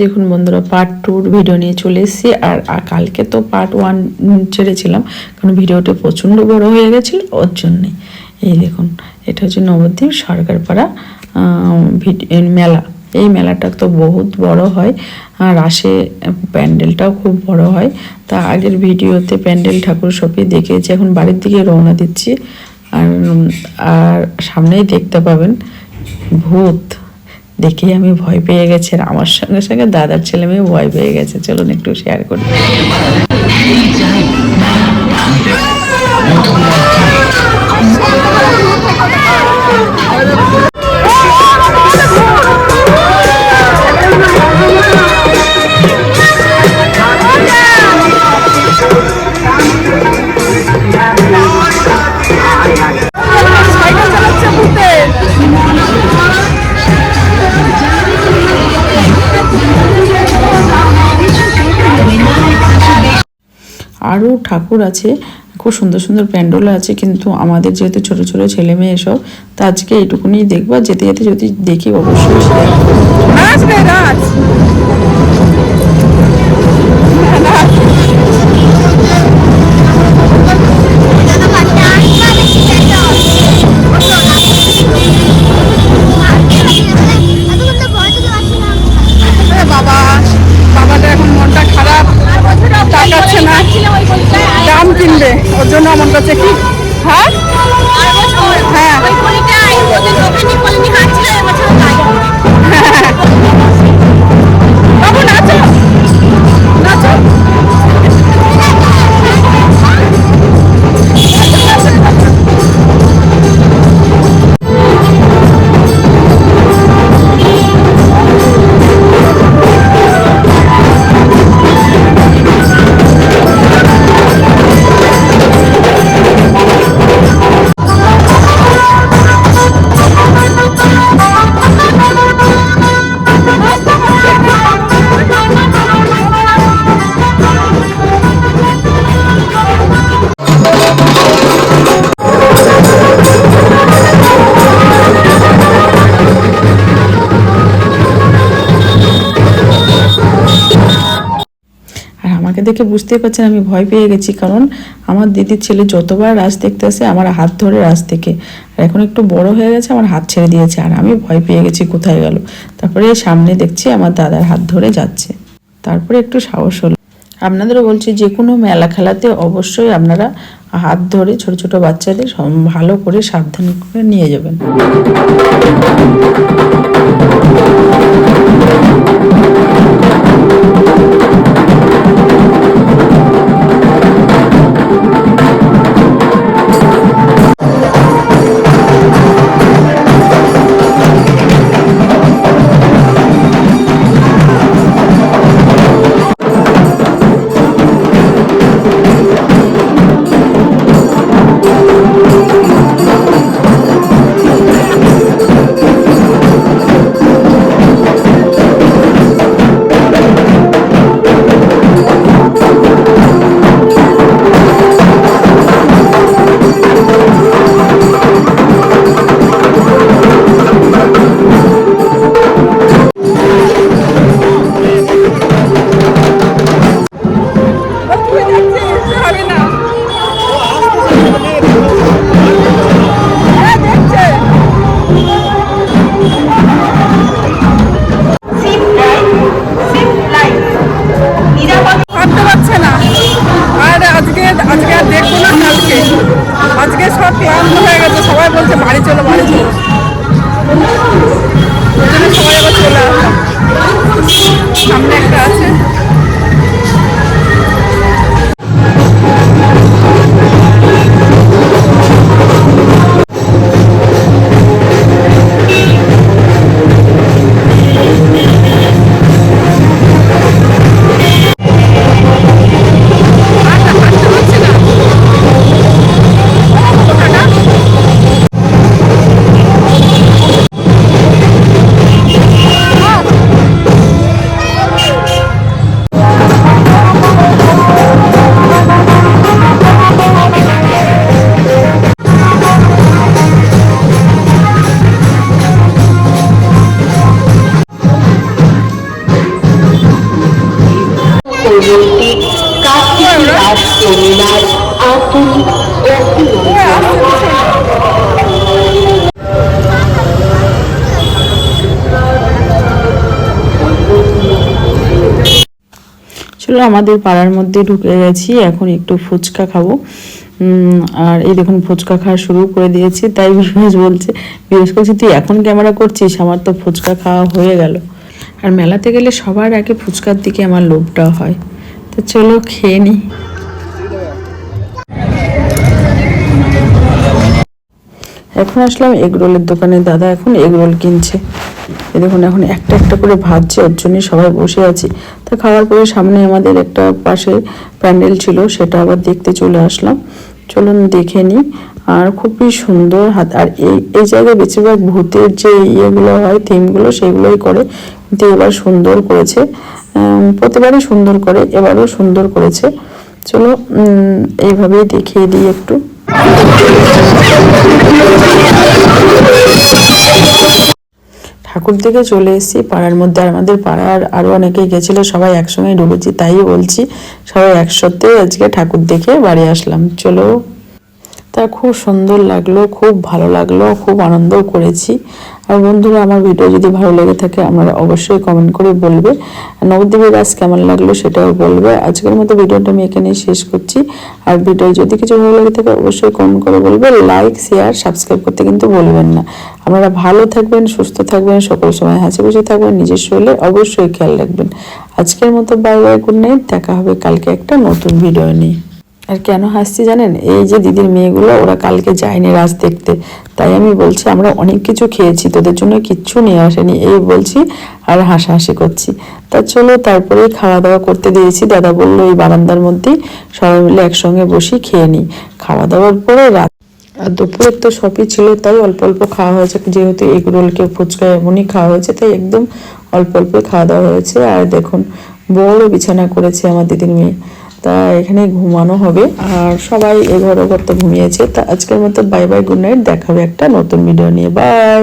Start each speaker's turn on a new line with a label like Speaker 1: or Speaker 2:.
Speaker 1: দেখুন বন্ধুরা পার্ট টুর ভিডিও নিয়ে চলে এসেছি। আর কালকে তো পার্ট ওয়ান ছেড়েছিলাম, কারণ ভিডিওটা প্রচণ্ড বড় হয়ে গেছিল, ওর জন্যে। এই দেখুন, এটা হচ্ছে নবদ্বীপ সরকারপাড়া মেলা। এই মেলাটা তো বহুত বড় হয়, আর আসে, প্যান্ডেলটাও খুব বড় হয়। তা আগের ভিডিওতে প্যান্ডেল ঠাকুর সবই দেখেছি এখন বাড়ির দিকে রওনা দিচ্ছি। আর সামনেই দেখতে পাবেন ভূত। দেখে আমি ভয় পেয়ে গেছে আর আমার সঙ্গে সঙ্গে দাদার ছেলে মেয়ে ভয় পেয়ে গেছে। চলুন একটু শেয়ার করি। আরও ঠাকুর আছে, খুব সুন্দর সুন্দর প্যান্ডেল আছে, কিন্তু আমাদের যেহেতু ছোট ছোট ছেলে মেয়ে সব তা আজকে এইটুকুনি দেখবা। যেতে যেতে যদি দেখি, অবশ্যই
Speaker 2: জন্য মন করছে কি হ্যাঁ হ্যাঁ
Speaker 1: দেখে বুঝতেই পারছেন, আমি ভয় পেয়ে গেছি। কারণ আমার দিদির ছেলে যতবার রাস দেখতে আসে, আমার হাত ধরে রাস দেখে। আর এখন একটু বড় হয়ে গেছে, আমার হাত ছেড়ে দিয়েছে। আর আমি ভয় পেয়ে গেছি, কোথায় গেল? তারপরে সামনে দেখছি আমার দাদার হাত ধরে যাচ্ছে। তারপরে একটু সাহস হলো। আপনাদেরও বলছি, যে কোনো মেলা খেলাতে অবশ্যই আপনারা হাত ধরে ছোট ছোট বাচ্চাদের ভালো করে সাবধান করে নিয়ে যাবেন।
Speaker 2: আজকে সব ক্লান্ত হয়ে গেছে, সবাই বলছে বাড়ি চলো বাড়ি চলো। ওই জন্য সবাই আবার চলে আসলাম। সামনে একটা আছে।
Speaker 1: চলো আমাদের পাড়ার মধ্যে ঢুকে গেছি, এখন একটু ফুচকা খাব। আর এই দেখুন, ফুচকা খাওয়া শুরু করে দিয়েছি, তাই বিকাশ বলছে বিকাশ করছি তুই এখন ক্যামেরা করছিস? আমার তো ফুচকা খাওয়া হয়ে গেল। আর মেলাতে গেলে সবার আগে ফুচকার দিকে আমার লোভটা হয়। তো চলো খেয়ে নিই এখন আসলাম এগ রোলের দোকানে। দাদা এখন এগ রোল কিনছে। এই দেখুন, এখন একটা একটা করে ভাজছে, ওর জন্যই সবাই বসে আছি। তা খাওয়ার পরে সামনে আমাদের একটা পাশে প্যান্ডেল ছিল, সেটা আবার দেখতে চলে আসলাম। চলুন দেখে নিই আর খুবই সুন্দর হাত আর এই এই জায়গায় বেশিরভাগ ভূতের যে ইয়েগুলো হয় থিমগুলো সেগুলোই করে। কিন্তু এবার সুন্দর করেছে প্রতিবারই সুন্দর করে এবারও সুন্দর করেছে। চলো উম, এইভাবেই দেখিয়ে দিই একটু। ঠাকুর দিকে চলে এসেছি পাড়ার মধ্যে। আর আমাদের পাড়ার আরও অনেকে গেছিল সবাই একসঙ্গে ঢুকেছি তাই বলছি সবাই একসাথে আজকে ঠাকুর দেখে বাড়ি আসলাম। চলো। তা খুব সুন্দর লাগল, খুব ভালো লাগল, খুব আনন্দও করেছি। আর বন্ধুরা, আমার ভিডিও যদি ভালো লেগে থাকে আপনারা অবশ্যই কমেন্ট করে বলবে। নবদ্বীপের রাজ কেমন লাগল সেটাও বলবে। আজকের মতো ভিডিওটা আমি এখানেই শেষ করছি। আর ভিডিও যদি কিছু ভালো লেগে থাকে, অবশ্যই কমেন্ট করে বলবে। লাইক শেয়ার সাবস্ক্রাইব করতে কিন্তু বলবেন না। আপনারা ভালো থাকবেন, সুস্থ থাকবেন, সকল সময় হাসি খুশি থাকবেন, নিজের শরীরে অবশ্যই খেয়াল রাখবেন। আজকের মতো বাই বাই গুড নাইট দেখা হবে কালকে একটা নতুন ভিডিও নিয়ে। আর কেন হাসছি জানেন? এই যে দিদির মেয়েগুলো, ওরা কালকে যায়নি রাজ দেখতে। তাই আমি বলছি, আমরা অনেক কিছু খেয়েছি, তোদের জন্য কিচ্ছু নিয়ে আসেনি। এই বলছি, আর হাসাহাসি করছি। তা চলো তারপরে খাওয়া দাওয়া করতে দিয়েছি। দাদা বলল, এই বারান্দার মধ্যেই সবাই মিলে একসঙ্গে বসি, খেয়ে নিই। খাওয়া দাওয়ার পরে রাত আর দুপুরের তো সবই ছিল, তাই অল্প অল্প খাওয়া হয়েছে। যেহেতু এগ রোল কেউ ফুচকা এমনই খাওয়া হয়েছে, তাই একদম অল্প অল্প খাওয়া দাওয়া হয়েছে। আর দেখুন, বড় বিছানা করেছে আমার দিদির মেয়ে। তা এখানে ঘুমানো হবে। আর সবাই এ ঘর ঘর তো ঘুমিয়েছে, তা আজকের মতো বাই বাই গুড নাইট দেখাবে একটা নতুন ভিডিও নিয়ে। বাই